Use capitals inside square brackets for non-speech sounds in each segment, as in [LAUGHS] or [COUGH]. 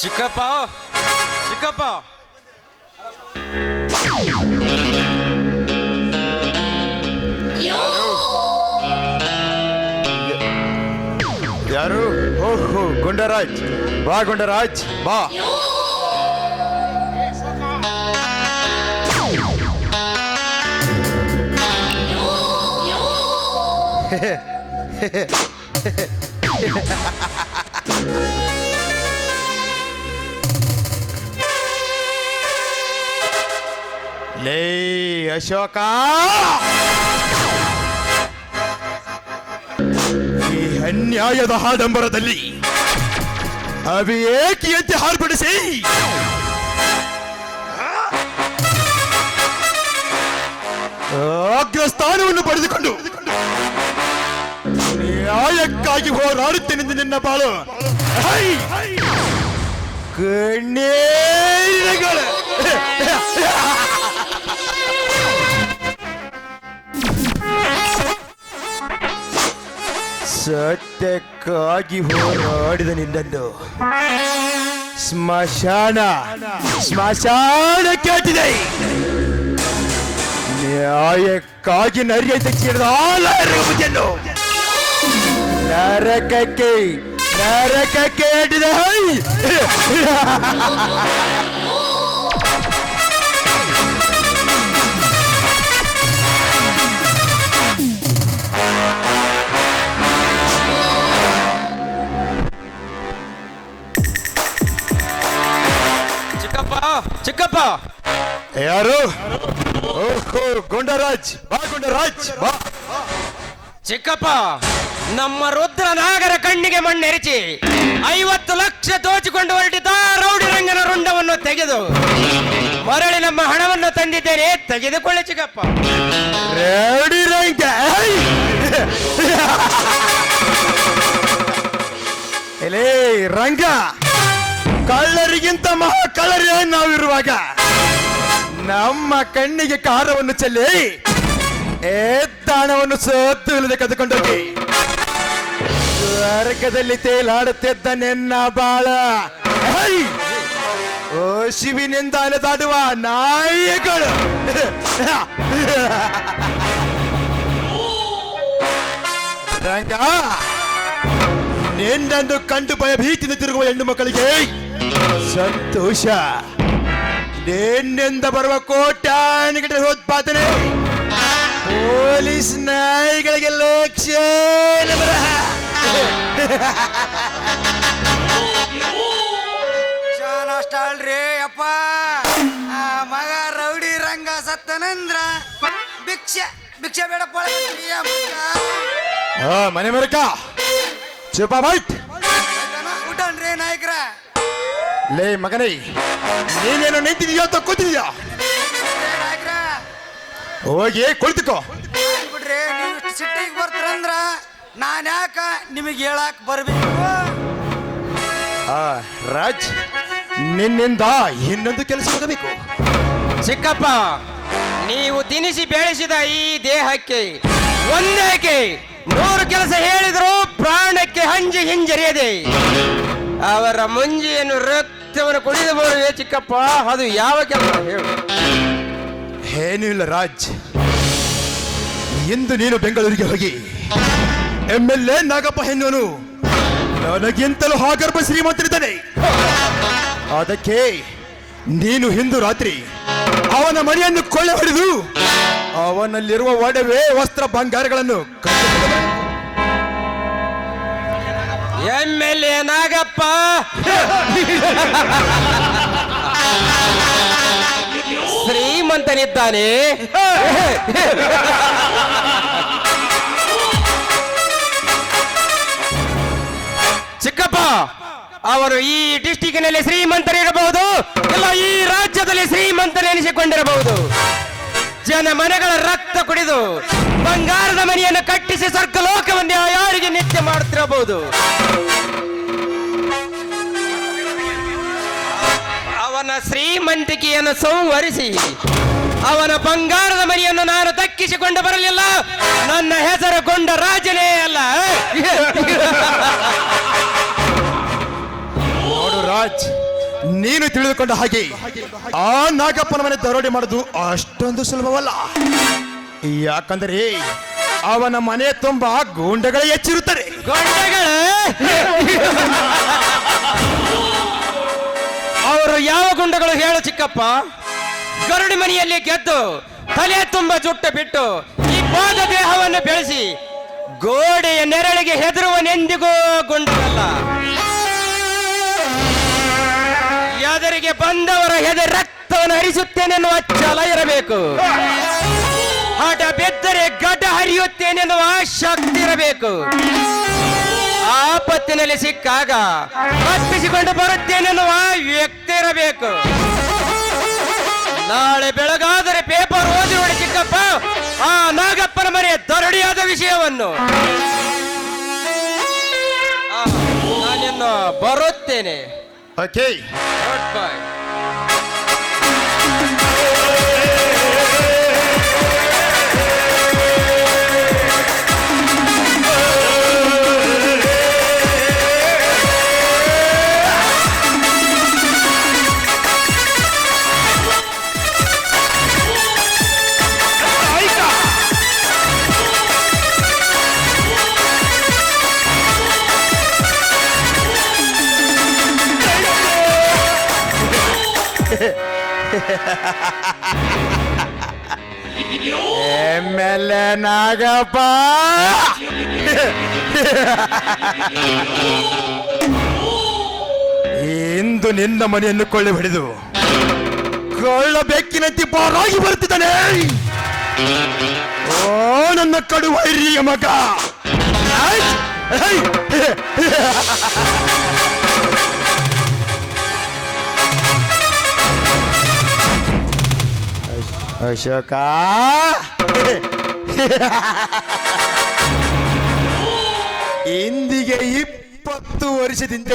ಚಿಕ್ಕಪ್ಪ ಚಿಕ್ಕಪ್ಪ ಯಾರು ಓಹೋ ಗುಂಡರಾಜ್ ಬಾ ಗುಂಡರಾಜ್ ಬಾ ಲೇ ಅಶೋಕ! ಈ ಅನ್ಯಾಯದ ಆಡಂಬರದಲ್ಲಿ ಅವಿಯೇಕಿಯಂತೆ ಹಾರ್ಪಡಿಸಿ! ಅಗ್ರಸ್ಥಾನವನ್ನು ಪಡೆದುಕೊಂಡು ನ್ಯಾಯಕ್ಕಾಗಿ ಹೋರಾಡುತ್ತೇನೆಂದು ನಿನ್ನ ಬಾಳು. ಹೈ! ಸತ್ಯಕ್ಕಾಗಿ ಹೋರಾಡಿದ ನಿನ್ನನ್ನು. ಸ್ಮಶಾನ ಸ್ಮಶಾನ ಕೇಟಿದೆ ನ್ಯಾಯಕ್ಕಾಗಿ ನರಿಯಂತೆ ಕೇಳಿದ ಆಲಯವನ್ನು ನರಕಕ್ಕೆ ನರಕಕ್ಕೆ ಏಟಿದೆ ಯಾರು? ಓಹೋ ಗುಂಡರಾಜ್ ಬಾ ಗುಂಡರಾಜ್ ಬಾ. ಚಿಕ್ಕಪ್ಪ ನಮ್ಮ ರುದ್ರ ನಾಗರ ಕಣ್ಣಿಗೆ ಮಣ್ಣೆರಚಿ ಐವತ್ತು ಲಕ್ಷ ದೋಚಿಕೊಂಡು ಹೊರಟಿದ್ದ ರೌಡಿ ರಂಗನ ರುಂಡವನ್ನು ತೆಗೆದು ಮರಳಿ ನಮ್ಮ ಹಣವನ್ನು ತಂದಿದ್ದೇನೆ ತೆಗೆದುಕೊಳ್ಳಿ ಚಿಕ್ಕಪ್ಪ. ರೌಡಿ ರಂಗ ಎಲೇ ರಂಗ ಕಳ್ಳರಿಗಿಂತ ಮಹಾ ಕಳ್ಳರೇ ನಾವಿರುವಾಗ. ನಮ್ಮ ಕಣ್ಣಿಗೆ ಕಾರವನ್ನು ಚೆಲ್ಲಿ ಏದ್ದಾಣವನ್ನು ಸತ್ತು ಇಲ್ಲದೆ ಕದ್ದುಕೊಂಡೋಗಿ. ಸ್ವರ್ಗದಲ್ಲಿ ತೇಲಾಡುತ್ತಿದ್ದ ನಿನ್ನ ಬಾಳ! ಓ ಶಿವಿನಿಂದ ಅಲೆದಾಡುವ ನಾಯಿಗಳು. ರಂಗ, ನಿನ್ನನ್ನು ಕಂಡು ಭಯಭೀತಿಯಿಂದ ತಿರುಗುವ ಹೆಣ್ಣು ಮಕ್ಕಳಿಗೆ ಸಂತೋಷ. ನಿನ್ನಿಂದ ಬರುವ ಕೋಟ್ಯಾನಿಗಳ ಉತ್ಪಾದನೆ ಪೊಲೀಸ್ ನಾಯಿಗಳಿಗೆ ಲಕ್ಷ್ಯ ಬರಹ. ಅಲ್ರಿ ಅಪ್ಪ. ಆ ಮಗ ರೌಡಿ ರಂಗ ಸತ್ತನಂದ್ರ ಭಿಕ್ಷೆ ಭಿಕ್ಷೆ ಆ, ಮನೆ ಮರಕ. ಚುಪ ಬೈಟ್ ಊಟನ್ರಿ ನಾಯಕರ. ಲೇ ಮಗನೇ. ನೀನೇನು ನಿಂತಿದೀಯೋ ಅಂತ ಕೂತಿದ್ಯಾ? ಹೋಗಿ ಕುಳಿತುಕೋ. ಬಿಡ್ರಿ ನೀವು ಸಿಟ್ಟಿಗೆ ಬರ್ತೀರಂದ್ರ ನಾನು ಯಾಕ ನಿಮಗೆ ಹೇಳಕ್ ಬರಬೇಕು? ಆ, ರಾಜ್ ನಿನ್ನಿಂದ ಇನ್ನೊಂದು ಕೆಲಸ ಆಗಬೇಕು ಚಿಕ್ಕಪ್ಪ ನೀವು ತಿನಿಸಿ ಬೆಳೆಸಿದ ಈ ದೇಹಕ್ಕೆ ಒಂದೇಕೆ ನೂರು ಕೆಲಸ ಹೇಳಿದ್ರು ಪ್ರಾಣಕ್ಕೆ ಹಂಜಿ ಹಿಂಜರಿಯದೆ. ಅವರ ಮುಂಜಿಯನ್ನು ರಕ್ತವನ್ನು ಕುಡಿದು ಚಿಕ್ಕಪ್ಪ, ಅದು ಯಾವ ಕೆಲಸ? ಹೇಳು. ಏನೂ ಇಲ್ಲ ರಾಜ್ ಎಂದು ನೀನು ಬೆಂಗಳೂರಿಗೆ ಹೋಗಿ. ಎಂ ಎಲ್ ಎ ನಾಗಪ್ಪ ಹೆಣ್ಣನು ನನಗಿಂತಲೂ ಹಾಗರ್ಭ ಶ್ರೀಮಂತರಿದ್ದಾನೆ. ಅದಕ್ಕೆ ನೀನು ಹಿಂದು ರಾತ್ರಿ ಅವನ ಮನೆಯನ್ನು ಕೊಳ್ಳೆ ಹೊಡೆದು ಅವನಲ್ಲಿರುವ ಒಡವೆ ವಸ್ತ್ರ ಬಂಗಾರಗಳನ್ನು ಎಂ ಎಲ್ ಎ ನಾಗಪ್ಪ. ಶ್ರೀಮಂತನಿದ್ದಾನೆ. ಚಿಕ್ಕಪ್ಪ, ಅವರು ಈ ಡಿಸ್ಟಿಕ್ನಲ್ಲಿ ಶ್ರೀಮಂತರಿರಬಹುದು. ಇಲ್ಲ, ಈ ರಾಜ್ಯದಲ್ಲಿ ಶ್ರೀಮಂತನೆನಿಸಿಕೊಂಡಿರಬಹುದು ಜನ ಮನೆಗಳ ರಕ್ತ ಕುಡಿದು ಬಂಗಾರದ ಮನೆಯನ್ನು ಕಟ್ಟಿಸಿ ಸ್ವರ್ಗಲೋಕವನ್ನೇ ಯಾರಿಗೆ ನಿತ್ಯ ಮಾಡುತ್ತಿರಬಹುದು ಅವನ ಶ್ರೀಮಂತಿಕೆಯನ್ನು ಸಂವರಿಸಿ ಅವನ ಬಂಗಾರದ ಮನೆಯನ್ನು ನಾನು ದಕ್ಕಿಸಿಕೊಂಡು ಬರಲಿಲ್ಲ. ನನ್ನ ಹೆಸರು ಕೊಂಡ ರಾಜನೇ ಅಲ್ಲ. ರಾಜ್, ನೀನು ತಿಳಿದುಕೊಂಡ ಹಾಗೆ ಆ ನಾಗಪ್ಪನ ಮನೆ ದರೋಡೆ ಮಾಡುದು ಅಷ್ಟೊಂದು ಸುಲಭವಲ್ಲ. ಯಾಕಂದರೆ ಅವನ ಮನೆ ತುಂಬಾ ಗೂಂಡಗಳೇ ಹೆಚ್ಚಿರುತ್ತಾರೆ ಅವರು ಯಾವ ಗುಂಡಗಳು ಹೇಳು ಚಿಕ್ಕಪ್ಪ. ಗರುಡಿ ಮನೆಯಲ್ಲಿ ಗೆದ್ದು ತಲೆ ತುಂಬ ಜುಟ್ಟು ಬಿಟ್ಟು ಈ ಪಾದ ದೇಹವನ್ನು ಬೆಳೆಸಿ ಗೋಡೆಯ ನೆರಳಿಗೆ ಹೆದರುವನೆಂದಿಗೂ ಗುಂಡವಲ್ಲ ಎದುರಿಗೆ ಬಂದವರ ಹೆದ ರಕ್ತವನ್ನು ಹರಿಸುತ್ತೇನೆನ್ನುವ ಛಲ ಇರಬೇಕು. ಗಡ್ಡ ಹರಿಯುತ್ತೇನೆನ್ನುವ ಶಕ್ತಿ ಇರಬೇಕು. ಆಪತ್ತಿನಲ್ಲಿ ಸಿಕ್ಕಾಗ ತಪ್ಪಿಸಿಕೊಂಡು ಬರುತ್ತೇನೆನ್ನುವ ವ್ಯಕ್ತಿ ಇರಬೇಕು. ನಾಳೆ ಬೆಳಗಾದರೆ ಪೇಪರ್ ಓದಿ ನೋಡಿ ಚಿಕ್ಕಪ್ಪ ಆ ನಾಗಪ್ಪನ ಮನೆ ದರಡಿಯಾದ ವಿಷಯವನ್ನು. ಆ, ನಾನಿನ್ನು ಬರುತ್ತೇನೆ. Okay Goodbye. ಎಮ್ಮೆಲ್ಲೆ ನಾಗಪ್ಪ. ಇಂದು ನಿನ್ನ ಮನೆಯನ್ನು ಕೊಳ್ಳೆ ಹೊಡೆದು ಕೊಳ್ಳ ಬೆಕ್ಕಿನಂತೆ ಬಾರಾಗಿ ಬರುತ್ತಿದ್ದಾನೆ. ಓ, ನನ್ನ ಕಡು ವೈರಿಯ ಮಗ ಅಶೋಕ. ಇಂದಿಗೆ ಇಪ್ಪತ್ತು ವರ್ಷದಿಂದ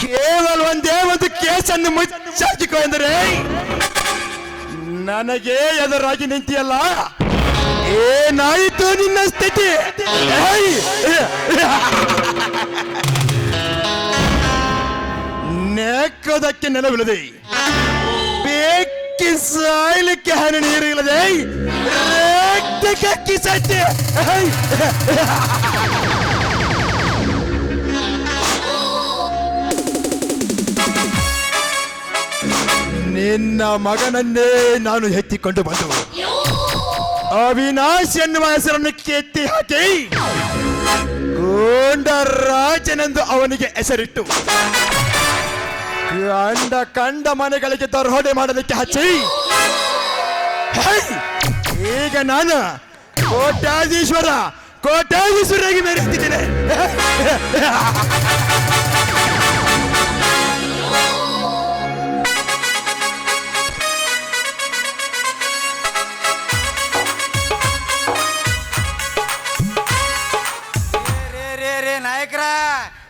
ಕೇವಲ ಒಂದೇ ಒಂದು ಕೇಸನ್ನು ಮುಚ್ಚಾಕಿಕೊ ಎಂದರೆ ನನಗೆ ಎದುರಾಗಿ ನಿಂತಿಯಲ್ಲ. ಏನಾಯಿತು ನಿನ್ನ ಸ್ಥಿತಿ? ನೆಕ್ಕದಕ್ಕೆ ನೆನವಿಲ್ಲದೆ ಬೇಕಿ ಸಾಯ್ಲಿಕ್ಕೆ ಹನಿ ನೀರು ಇಲ್ಲದೆ ರಕ್ತಕ್ಕೆ ಸತ್ಯ ನಿನ್ನ ಮಗನನ್ನೇ ನಾನು ಎತ್ತಿಕೊಂಡು ಬಂದು ಅವಿನಾಶ್ ಎನ್ನುವ ಹೆಸರನ್ನು ಕೆತ್ತಿ ಹಾಕಿ ಗೋಂಡರಾಜನೆಂದು ಅವನಿಗೆ ಹೆಸರಿಟ್ಟು. ಕಂಡ ಕಂಡ ಮನೆಗಳಿಗೆ ದರೋಡೆ ಮಾಡಲಿಕ್ಕೆ ಹಚ್ಚಿ. ಹೈ! ಈಗ ನಾನು ಕೋಟ್ಯಾಧೀಶ್ವರ ಕೋಟ್ಯಾಧೀಶ್ವರಾಗಿ ಮೆರೆಯುತ್ತಿದ್ದೇನೆ ರೇ ರೇ ರೇ, ನಾಯಕರ.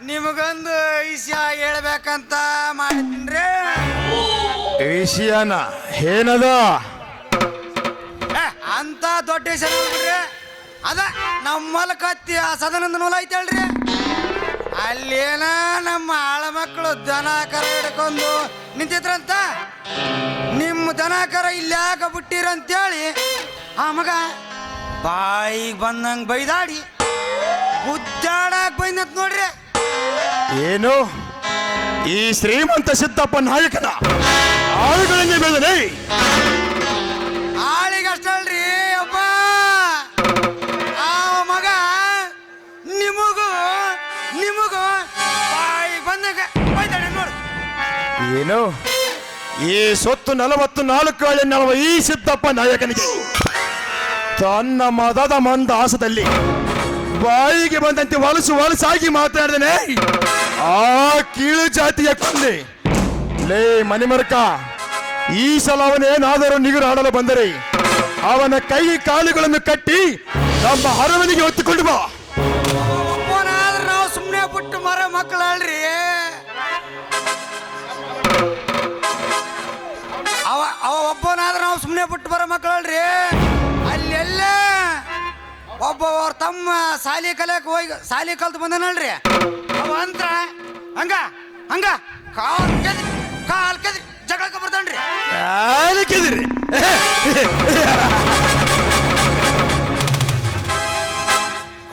ನಿಮಗೊಂದು ವಿಷಯ ಹೇಳ್ಬೇಕಂತ ಮಾಡ್ತೀನಿ ವಿಷಯನ ಏನದ? ಅಂತ ದೊಡ್ಡ ವಿಷಯ ನೋಡ್ಬಿಡ್ರಿ ಅದ ನಮ್ಮ ಕತ್ತಿ ಆ ಸದನದ ನೂಲ ಐತಲ್ರಿ ಅಲ್ಲೇನ ನಮ್ಮ ಆಳ ಮಕ್ಕಳು ದನ ಕರ ಹಿಡ್ಕೊಂಡು ನಿಂತಿದ್ರಂತ? ನಿಮ್ಮ ದನ ಕರ ಇಲ್ಯಾಕ ಬಿಟ್ಟಿರಂತೇಳಿ ಆ ಮಗ ಬಾಯಿಗೆ ಬಂದಂಗೆ ಬೈದಾಡಿ ಉದ್ದಾಡಕ್ಕೆ ಬಂದಂತ ನೋಡ್ರಿ. ಏನು? ಈ ಶ್ರೀಮಂತ ಸಿದ್ದಪ್ಪ ನಾಯಕನ ಆಳುಗಳನ್ನೇ ಬೆಳೆದನೆ. ಆಳಿಗಷ್ಟಲ್ರಿ ಅಪ್ಪ. ಆ ಮಗ ನಿಮಗೂ ನಿಮಗೂ ಬಾಯಿ ಬಂದಾಗ ಬೈದಾಳೆ ನೋಡು. ಏನು? ಈ ಸೊತ್ತು ನಲವತ್ತು ನಾಲ್ಕು ಹಳೆನ್ನವ ಈ ಸಿದ್ದಪ್ಪ ನಾಯಕನಿಗೆ. ತನ್ನ ಮದದ ಮಂದಾಸದಲ್ಲಿ ಬಾಯಿಗೆ ಬಂದಂತೆ ವಲಸು ವಲಸಾಗಿ ಮಾತಾಡಿದನೆ ಆ ಕೀಳು ಜಾತಿಯ ಕೊಂದೆ ಲೇ, ಮಣಿಮರ್ಕ, ಈ ಸಲ ಅವನೇನಾದರೂ ನಿಗುರಾಡಲು ಬಂದರೆ ಅವನ ಕೈ ಕಾಲುಗಳನ್ನು ಕಟ್ಟಿ ನಮ್ಮ ಹರವನಿಗೆ ಹೊತ್ತುಕೊಂಡು ಬಾ. ನಾವು ಸುಮ್ಮನೆ ಬಿಟ್ಟು ಮರ ಮಕ್ಕಳಲ್ರಿ. ಅವ ಅವ ಒಬ್ಬನಾದ್ರೆ ನಾವು ಸುಮ್ಮನೆ ಬಿಟ್ಟು ಬರೋ ಮಕ್ಕಳಲ್ರಿ. ಒಬ್ಬ ಅವ್ರ ತಮ್ಮ ಸಾಲಿ ಕಲಿಯಕ್ ಹೋಗಿ ಸಾಲಿ ಕಲ್ತು ಬಂದನಲ್ರಿ. ಅವ ಅಂತ ಹಂಗ ಹಂಗ. ಕಾಲ್ ಕೆದ್ರಿ ಕಾಲ್ ಕೆದ್ರಿ, ಜಗಳಕ್ಕೆ ಬರ್ತಾನ್ರಿ. ಕೆದ್ರಿ.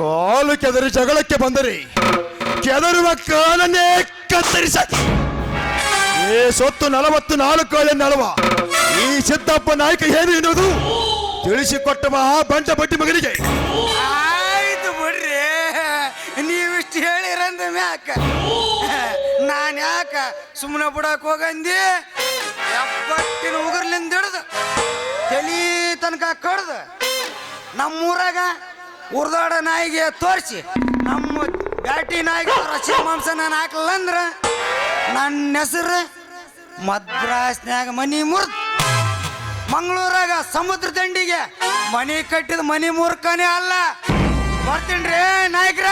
ಕಾಲು ಕೆದರಿ, ಜಗಳಕ್ಕೆ ಬಂದರಿ. ಕೆದರುವ ಕಾಲನ್ನೇ ಕತ್ತರಿಸ ಏ ಸೊತ್ತು ನಲವತ್ತು ನಾಲ್ಕು ಕಾಳೆ ನಲವ. ಈ ಸಿದ್ದಪ್ಪ ನಾಯಕ ಏನು ಎನ್ನುವುದು? ತಿಳಿಸಿಕೊಟ್ಟ ಮಹಾ ಬಂಟ ಬಟ್ಟಿ ಮಗನಿಗೆ. ಮ್ಯಾಕ [LAUGHS] ನಾನು ಯಾಕ ಸುಮ್ಮನೆ ಬಿಡಕ್ ಹೋಗಂದಿ? ಎಪ್ಪಟ್ಟಿನ ಉಗುರ್ಲಿಂದ ಹಿಡ್ದು ತಲಿ ತನಕ ಕಡ್ದು ನಮ್ಮೂರಾಗ ಉರ್ದಾಡ ನಾಯಿಗೆ ತೋರಿಸಿ, ನಮ್ಮ ಬ್ಯಾಟಿ ನಾಯಿಗೆ ರಸಿ ಮಾಂಸ ನಾನು ಹಾಕಲ್ಲ ಅಂದ್ರೆ ನನ್ನ ಹೆಸರು ಮದ್ರಾಸ್ನ್ಯಾಗ ಮನಿ ಮುರ್ದ್. ಮಂಗಳೂರಾಗ ಸಮುದ್ರ ದಂಡಿಗೆ ಮನಿ ಕಟ್ಟಿದ ಮನಿ ಮೂರ್ಖನೇ ಅಲ್ಲ. ಬರ್ತೀನಿ ರೀ ನಾಯಕರ.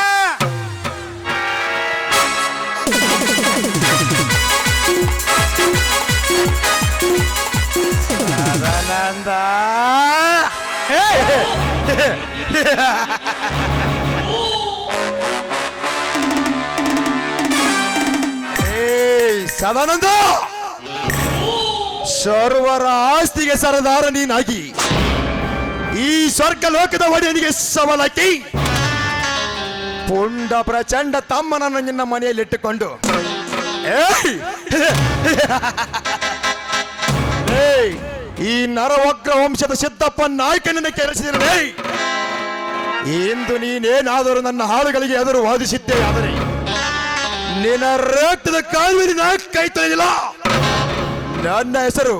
ಸದಾನಂದ ಏಯ್ ಸದಾನಂದ ಸರ್ವರ ಆಸ್ತಿಗೆ ಸರದಾರ ನೀನಾಗಿ ಈ ಸ್ವರ್ಗ ಲೋಕದ ಒಡೆಯನಿಗೆ ಸವಲಕ್ಕಿ ಪುಂಡ ಪ್ರಚಂಡ ತಮ್ಮನನ್ನು ನಿನ್ನ ಮನೆಯಲ್ಲಿಟ್ಟುಕೊಂಡು ಏಯ್ ಏಯ್ ಈ ನರವಗ್ರ ವಂಶದ ಸಿದ್ದಪ್ಪ ನಾಯಕನನ್ನು ಕೆರೆಸಿದರೆ ಇಂದು ನೀನೇನಾದರೂ ನನ್ನ ಹಾಡುಗಳಿಗೆ ಎದುರು ವಾದಿಸಿದ್ದೆ ಆದರೆ ನಿನ್ನ ರಕ್ತದ ಕಾಲುವಿನ ಕೈ ತೊಳೆದಿಲ್ಲ. ನನ್ನ ಹೆಸರು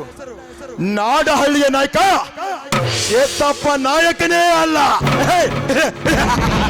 ನಾಡಹಳ್ಳಿಯ ನಾಯಕ, ಸಿದ್ದಪ್ಪ ನಾಯಕನೇ ಅಲ್ಲ. [LAUGHS]